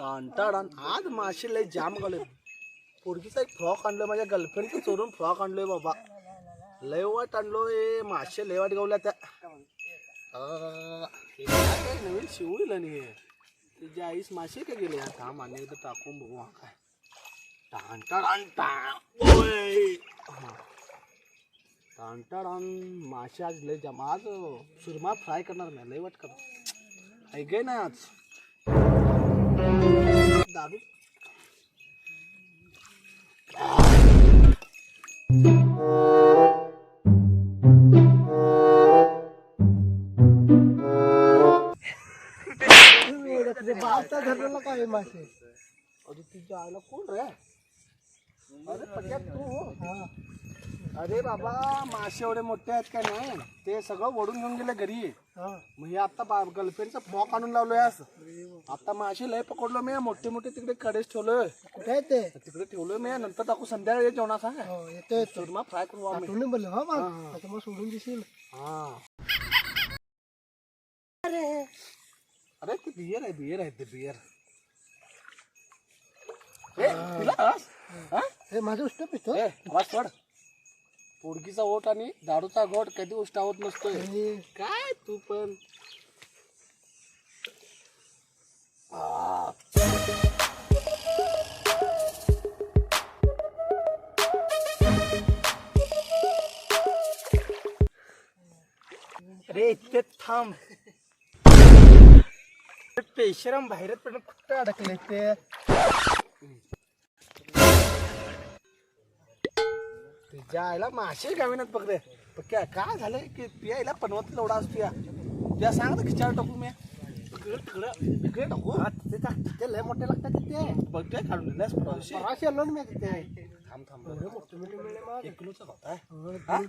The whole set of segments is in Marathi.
तांटाडान आज मासे लय जाम गाले पोरगीचा एक फ्रॉक आणलोय माझ्या गर्लफ्रेंडचं चोरून फ्रॉक आणलोय बाबा. लय वाट आणलोय मासे लय वाट गावल्या त्या नवीन शिवईल आणि तुझ्या आईस मासे का गेले? आता मान्य एकदा टाकून बघू हा काय. टांटाडान टा ओय. हा. मासे आज लय जाम. आज सुरमा फ्राय करणार नाही लय वाट कर ऐकाय नाही आज. दारू बावता धरलेला काय मासे अरे तुझ्या आईला कोण रे? अरे पट्यात तू हो. अरे बाबा मासे एवढे मोठे आहेत का नाही? ते सगळं ओढून घेऊन गेले घरी. मग हे आता गर्लफ्रेंडचा फ्रॉक आणून लावलोय आज आता मासे लय पकडलो मी मोठे मोठे तिकडे कडेच ठेवलोय. कुठे आहे ते? तिकडे ठेवलोय मी नंतर टाकू संध्याकाळी जेवणा सांग हो येतोय तो चुरमा फ्राय करू आम्ही हा, मग. सोडून देशील. हा. अरे. ते बियर आहे बियर आहे ते बियर ए तिला माझं उष्ट पितो ए, आवाज़ सोड. पोडकीचा ओट आणि दारूचा घोट कधी उष्टा होत नसतोय काय तू पण. अरे इथे थांब. पेशरम बाहेरच पण कुठं अडकले ते? आईला मासे गावीनात बघ रे पण काय काय झालंय की आईला पनवत एवढा असतो या. तुझ्या सांग ना खिचार टाकू मी तिकडं टाकू ते टाक- ते लय मोठे लागतात तिथे. बघतोय काढून दिलास पराशी. पराशी आलो ना मी तिथे. थांब थांब. मोठे मोठे मिळले मग. एक किलोचा होता हो, हा?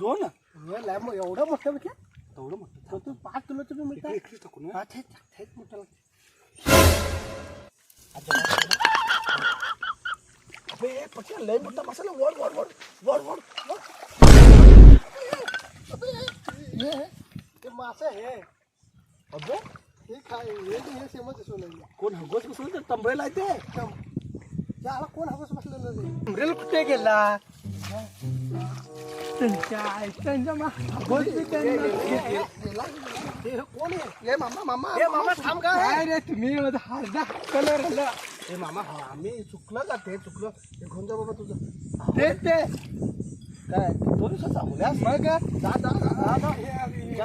दोन? हो, लय मो- एवढं मोठं म्हणजे तेवढं मोठं तो तू पाच किलोचं बी इकडे हा, तेच तेच मोठं लागतं. अबे पक्या लय मोठा मसाला वड वड वड वड वड वड. हे ते मासे हे. अबे हे काय हे हे सेमच असो नाही कोण हगोस बसवलं तर तंबळेला आहे ते? त्याला कोण हवस बसलेलं रे उमरेल कुठे गेला? त्यांच्या आई त्यांच्या मा हवस बी त्यांना. हे कोण आहे? ए मामा मामा. ए मामा थांब का काय रे तुम्ही? माझा हारदा कलर आला ए मामा हा आम्ही चुकलं का ते? चुकलं. ते घेऊन जा बाबा तुझं. ते ते. काय दोन सांगूल्यास मग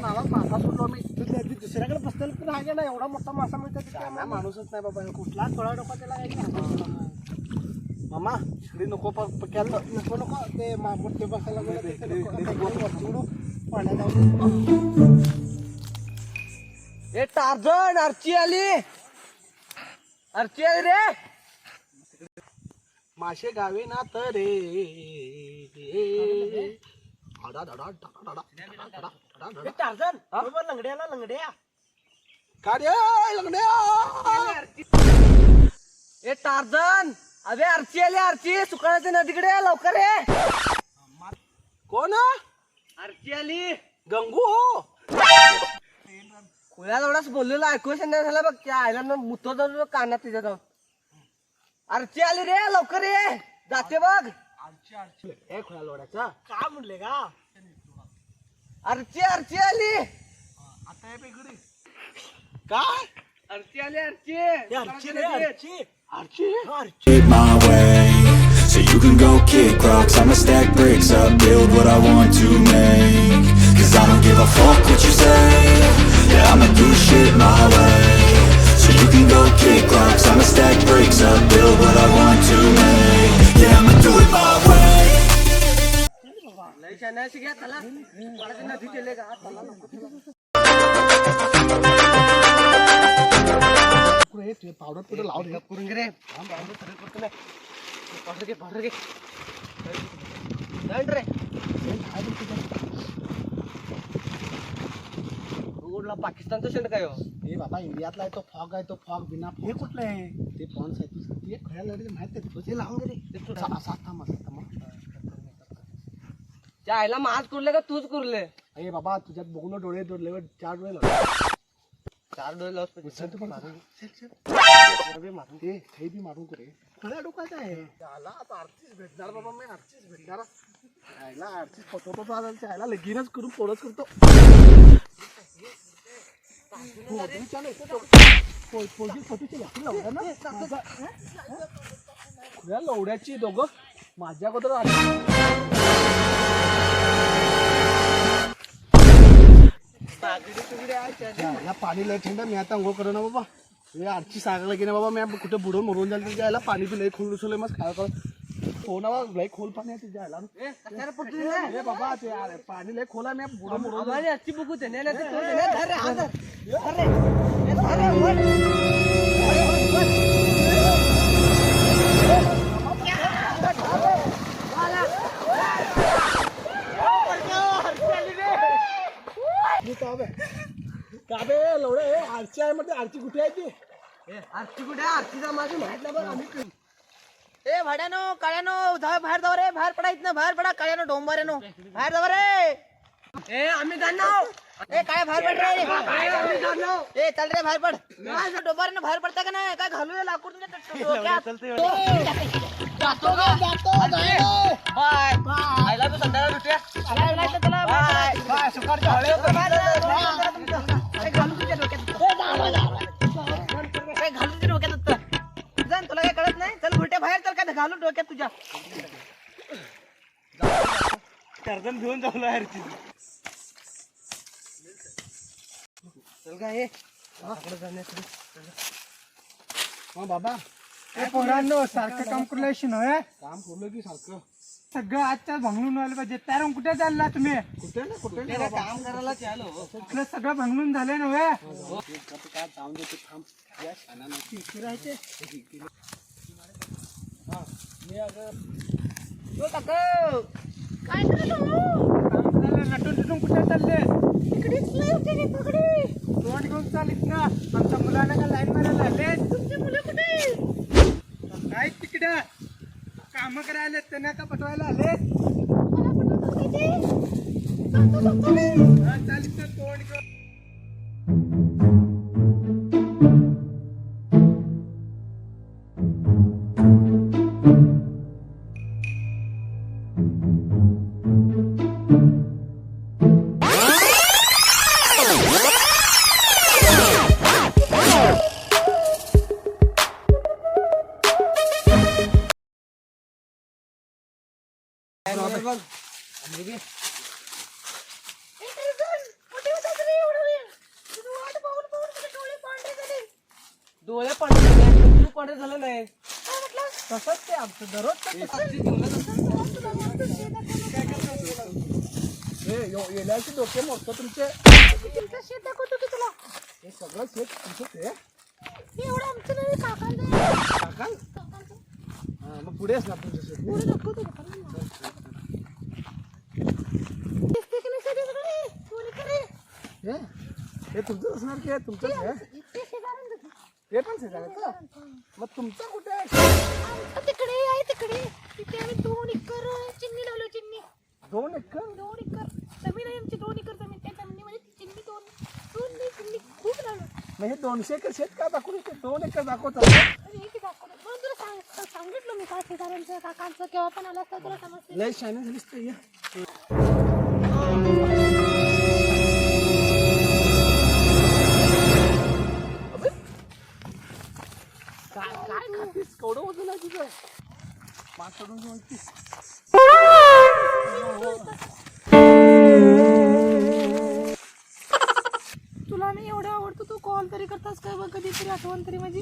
नावात मासा सोडलो मी. दुसऱ्याकडे बसलेलं तर आहे ना एवढा मोठा मासा मिळतो काय माणूसच नाही बाबा. हे कुठं कुठला थोडा डोका त्याला? मामा इकडे नको पक्याला नको नको. ते मा- मोठे बसायला गेलं पाण्यात. ए टार्झन आरची आली. आली रे. मासे गावे ना तर रे. टार्झन बरोबर लंगड्याला लंगड्या. रे लग्न्या ए टार्झन अबे आरची आली आरची सुकाळाच्या नदीकडे ये, लवकर ये. कोण? आरची आली. गंगू. हो खुल्या एवढाच बोललेला ऐकू नाही झाला बघ त्या आयला मुतो जाऊन कानात तिच्या जाऊन. आरची आली रे लवकर ये. जाते बघ. ए खुळा लोड्याचा का म्हणले का आरची आरची आली. आता हे इकडे काय? आरची आली आरची. अर्ची रे, Archi. Archi. it my way So you can go kick rocks. I'ma stack bricks up Build what I want to make. Cause I don't give a fuck what you say. Yeah, I'ma do shit my way So you can go kick rocks I'ma stack bricks up Build what I want to make Yeah, I'ma do it my way powder पुढे लाव करून घे रे करतो मी. पावडर घे पावडर घे रे उडला पाकिस्तानचा शेंड काय हो? ए बाबा इंडियातला आहे तो फॉग आहे तो फॉग बिना हे कुठलं आहे? ते पॉन्स आहे तुझं ते खऱ्या लढे माहीत आहे तुझे लावून दे रे ते असा थांब असा थांब त्या आईला माझ कुरले का तूच कुरले? ए बाबा तुझ्यात बघून डोळे डोळे चार डोळे लाव चार डोळे लावूस पण. चल तू मारून. ते हे बी मारून करे. तुला डोकायचं आहे. त्याला आता आरतीच भेटणार बाबा मी आरतीच भेटणार. आयला आरतीच पटवतो आता. त्याला लगीनच करून पोरच करतो. तो- लवड्याची दोघं. माझ्या अगोदर आली. याला पाणी लय थंड मी आता अंघोळ करू ना बाबा मी आरची सांगायला गेले बाबा मी कुठे बुडून मरून जाईल त्याच्या यायला पाणी बी लय खोल रुसवलंय मग काय कर हो ना बाबा लय खोल पाणी आहे तुझ्या यायला कशाला पडतो रे? ए बाबा ते यार, पाणी लय खोल आहे मी बुडून मरून जाईल. आम्हाला आजची बघू दे नाही तर तो दे. नाही, धर रे, हा धर. धर रे. ए, धर रे, वर. मी काबे काबे लवडे आरची आहे मध्ये आरची कुठे आहे ती? ए, आरती कुठे आहे? आरतीचा माझी माहीत नाही बरं आम्ही ए भाड्यानो काळ्यानो जाऊ बाहेर जाऊ रे बाहेर पडा इथनं बाहेर पडा काळ्यानो डोंबाऱ्यानो. बाहेर जाऊ रे. ए आम्ही जाणार. ए काय बाहेर पड रे. ए चल रे बाहेर पड. डोंबाऱ्यानं बाहेर पडता का नाही? काय घालू लाकूड तुझ्या जातो. बाय. आयला तू संध्याकाळ तुला बाय. बाय. सुकारच्या हळे बाय. काय घालू तुझ्या डोक्यात काय घालू तुझ्या डोक्यात जाण तुला काय कळत नाही? चल उलट्या बाहेर चल काय घालू डोक्यात तुझ्या. कर्जन घेऊन जाऊ आरती चल का हे. हा पोरांनो सारखं काम करलं अशी नव्हे काम करू की सारखं. सगळं आजच्या भांगलून व्हायला पाहिजे. त्यारून कुठे चालला तुम्ही? कुठे ना कुठे नाही बाबा. काम करायला चालू इकडं सगळं भांगलून झाले नव्हे आता काय जाऊन देतो थांब या शाना नव्हती इकडे राहायचे हा मी अगं ओ काका काय करत काम झालं नटून तुटून कुठे चालले? इकडेच लय होते रे पगडी. तोंड घेऊन चालित ना आमच्या मुलांना का लाईन मारायला आले तुमची मुलं कुठे काय तिकडं. काम करायला त्यांना का पटवायला आले चालित ना तोंड घेऊन तू झालं नाही. तसंच ते आमचं दररोज हे यो- येल्याचे डोके मोठं तुमचे. शेत दाखवतो की तुला? हे सगळं शेत तुमचं ते एवढं आमचं नाही काकांचं काकाल हा मग पुढे असणार तुमचं शेत. पुढे दाखवतो. हे हे तुमचं असणार की हे शेजाऱ्यांचं. हे पण शेजारचं मग तुमचं कुठे आहे? आमचं तिकडे आहे तिकडे. तिथे आम्ही दोन एकर चिन्नी लावलो चिन्नी. दोन एकर? दोन एकर. जमीन आहे आमची दोन एकर जमीन. त्या जमिनीमध्ये चिन्नी दोन दोन नाही चिन्नी खूप लावलं. हे दोनशे एकर शेत का दाखवून ते दोन एकर दाखवतात अरे हे की दाखवलं. म्हणून तुला सांग सांगितलं मी काय शेजाऱ्यांचं काकांचं केव्हा पण आला असता तुला समजते लय शाने झालीस ते ये. काय काय खातीस? केवढं वजन आहे तुझं? माकडून घेऊन ती. तुला नाही एवढं आवडतं तू कॉल तरी करतास काय बघ कधीतरी आठवण तरी माझी?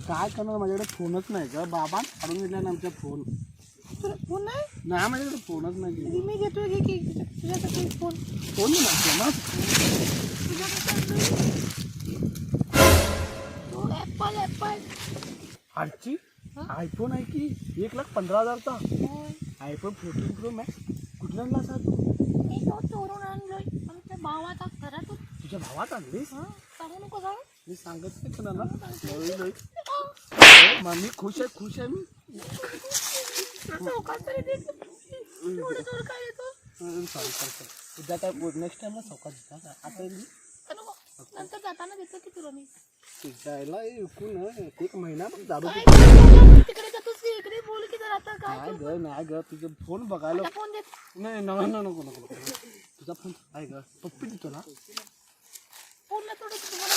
काय करणार माझ्याकडे फोनच नाही का बाबा काढून दिला ना आमच्या फोन. तुला फोन नाही? नाही माझ्याकडे फोनच नाही मी घेतोय घे की. तुझ्या- तुझ्यासाठी फोन. फोन नाही असला मग तू आजची आयफोन आहे की एक लाख पंधरा हजारचा? आयफोन फोर्टीन प्रो मॅक्स कुठला आणला असा तू मी तो चोरून आणलोय. आमच्या भावाचा तुझ्या भावात आणलीस? हं? सांगू नको जाऊ. मी सांगत नाही कोणाला. लई लई. हो, मम्मी खुश आहे खुश आहे मी. सॉरी सॉरी सॉरी उद्या काय नेक्स्ट टाइमला चौकात दिसतात आता नंतर जाताना देतो की तुला मी. जायला एक महिना मग दारू तिकडे जातोस की इकडे बोल की जरा आता काय नाही ग नाही ग तुझं फ़ोन बघायला आता फ़ोन देत नाही नको नको नको नको नको. तुझा फ़ोन आहे ग पप्पी देतो ना. फोनला थोडं तुम्हाला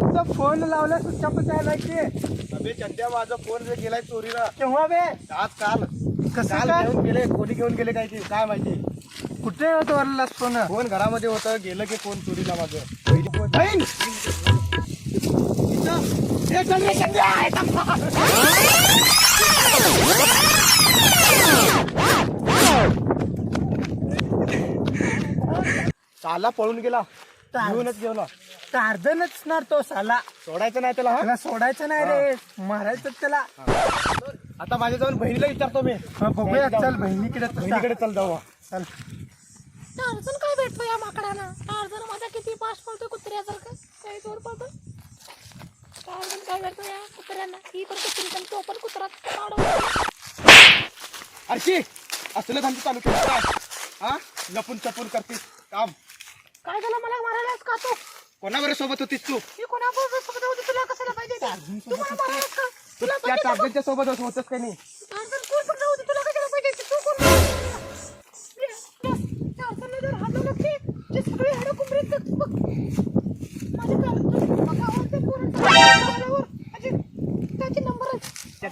तुझा फ़ोन लावला सुट्टा पचायला की अबे चंद्या माझा फ़ोन जे गेलाय चोरीला. केव्हा बे? आज काल. कसं काल काय? घेऊन गेले कोणी घेऊन गेले काय ते काय माहिती? कुठे होतो वरलास फोन फोन घरामध्ये होतं गेलं की फोन चोरीला माझं बहीण! साला पळून गेला. घेऊनच गेला. टार्झनच ना तो साला. सोडायचं नाही त्याला हा? त्याला सोडायचं नाही रे. मारायचं त्याला. आता माझ्या जाऊन बहिणीला विचारतो मी. बघूया. चल बहिणीकडे. बहिणीकडे चल जाऊ. चल. टार्झन काय भेटतो या माकडाना टार्झन माझा किती फास्ट पळतो कुत्र्यासारखं? काय जोर पळतो टार्झन काय भेटतो या कुत्र्यांना? ही पण कुत्री पण तो पण कुत्रा अर्शी असलं धंदे चालू केलं काय हा? लपून चपून करतीस. काम काय झालं? मला मारायलास का तू? कोणाबरोबर सोबत होतीस तू? मी कोणाबरोबर सोबत होती? तुला कशाला पाहिजे ते? मला का? तुला त्या पाहिजे सोबत होतच का नाही? कोण पण तुला कशाला पाहिजे? ते? तू कोण टार्झनला जर हाणलं नसते ते सगळे हाडं कुंबरीत जात बघ. माझ्या गावात माझ्या गावातले पोरं टार्झनवर त्याची त्या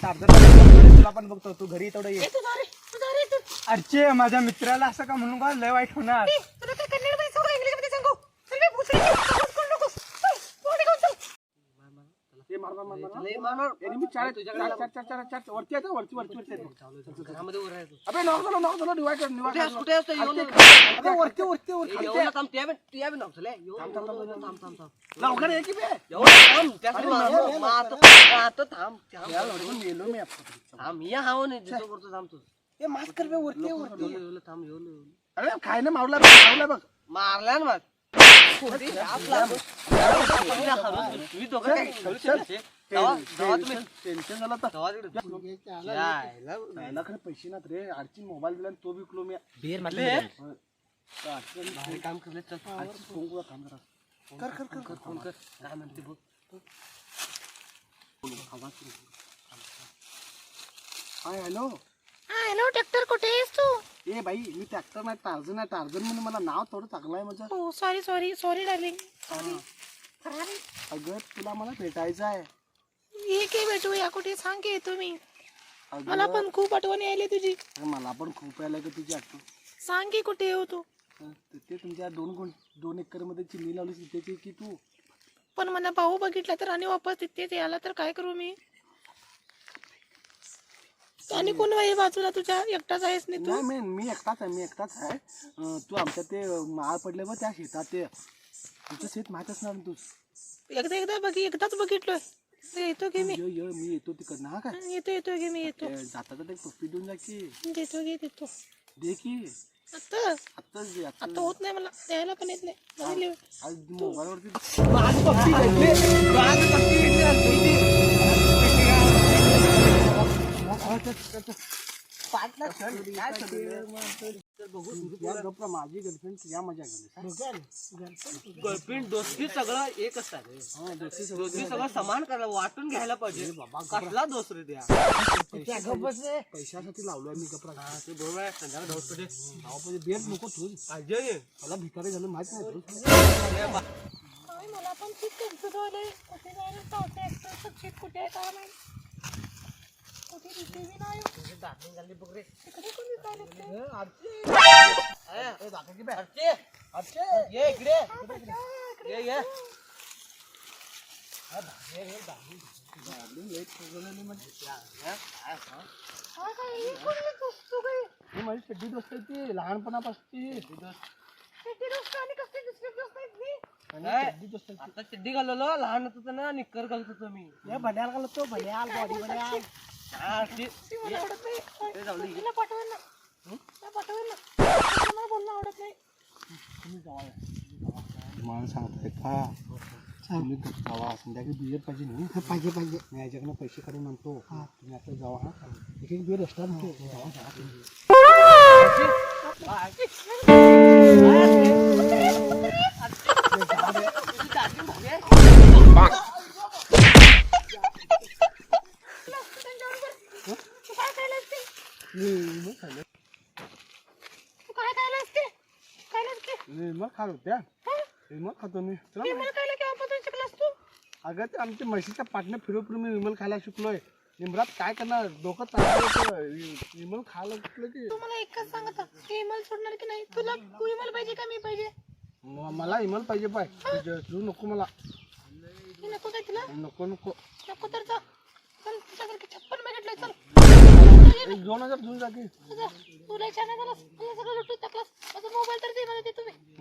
तुला पण बघतो तू घरी तेवढं ये. ए, तू जा रे तू जा रे तू. अरचे माझ्या मित्राला असं का म्हणून का लय वाईट होणार. ए, तुला काय कन्नडमध्ये सांगू? इंग्लिशमध्ये सांगू? चल बे भुसडीची मास्क कर बे वरती ये, वरती येऊन, ये. येऊन, थांब, येऊन, येऊन. अरे काय ना मावला बघ मावला बघ. मारला ना मग कुठे? आपला. टेन्शन झालं तर पैसे ना रे. आरची मोबाईल दिला तो विकलो मी काम करले चल. फ़ोन करा. कर कर कर कर फ़ोन कर. काय म्हणते बघ हाय हॅलो. हॅलो ट्रॅक्टर कुठे आहेस तू? ए बाई मी ट्रॅक्टर नाही टार्झन आहे. टार्झन म्हणून मला नाव थोडं चांगलं आहे माझं. हो sorry sorry sorry darling sorry अगं तुला मला भेटायचं आहे. ये की भेटूया कुठे? सांग अगं मला पण खूप आठवण यायली तुझी. अरे मला पण खूप यायला की तुझी आठवण. सांग की कुठे येऊ तू? हं, ते तुमच्या दोन गुण दोन एकरमध्ये चिमणी लावली तिथे की तू? पण मला भाऊ बघितला तर आणि वापस तिथेच याला तर काय करू मी? आणि कोण आहे बाजूला तुझ्या? एकटाच आहेस नाही तू? नाही मी मी एकटाच आहे मी एकटाच आहे. अं, तू आमच्या ते माळ पडले बघ त्या शेतात ते. तुमचं शेत माहीत असणार ना तू एकदा एकदा बघी एकदाच बघितलोय. येतो घे मी ये मी येतो तिकडनं हा काय येतो येतो घे मी येतो जाता जाता एक टोपी देऊन जा की देतो घे देतो दे की आता आत्ताच दे आता होत नाही मला द्यायला पण येत नाही आज माझी गर्लफ्रेंड या मजा गेली गर्लफ्रेंड दोस्ती सगळं एक असतात. दोस्ती सगळं समान करायला वाटून घ्यायला पाहिजे. कसला दोस्त रे त्या? पैशासाठी लावलोय मी ते बरोबर आहे. संध्याकाळी रे. म्हणजे बेड नको तू पाहिजे मला भिकारी झालं माहीत नाही मला पण कुठे जायला कुठे आहे? काय माहीत कुठे दिसते बी नाही तिकडे कोणी जायला लागते? ये इकडे ये ये काय काय ही कोणी दोस्त तू काय ही माझी चड्डी दोस्त आहे ती लहानपणापासून किती दोस्त आणि कसले दुसरे दोस्त आहेत मी चड्डी दोस्त आहे आता चिड्डी घालवलं लहान होतो ना निक्कर घालत होतो मी ती. बन्याल घालतो बन्याल बॉडी बन्याल हा, ते- ती मला आवडत नाही ते जाऊ दे. तिला पाठवेल ना तिला पाठवेल ना तिला मला बोलणं आवडत नाही मला सांगताय का तुम्ही जावा संध्याकाळी बियर पाहिजे नाही पाहिजे पाहिजे मी याच्याकडनं पैसे काढून आणतो तुम्ही आता जावा हा एक एक बियर असतात ना जावा जावा तुम्ही. तू काय खायला असते तू काय खायला असते खायला निर्मल खात होत्या. निर्मल खातो मी. तुला मी मला खायला केव्हापासून शिकलास तू? अगं ते आमच्या म्हशीच्या पाटण्या फिरू फिरू मी विमल खायला शिकलोय. निमरात काय करणार? डोकं चाललं विमल खायला शिकलो की तू मला एकच सांगत विमल सोडणार की नाही? तुला विमल पाहिजे का मी पाहिजे? म- मला विमल पाहिजे पाय. तुझं- तू नको मला. मी नको काय तुला? नको नको. नको तर जा. चल तुझ्याकडे छप्पन बघितलंय चल. हजार घेऊन जा की. जा. तू लय छान मला सगळं लुटून टाकलास. माझा मोबाईल तर दे मला दे तुम्ही.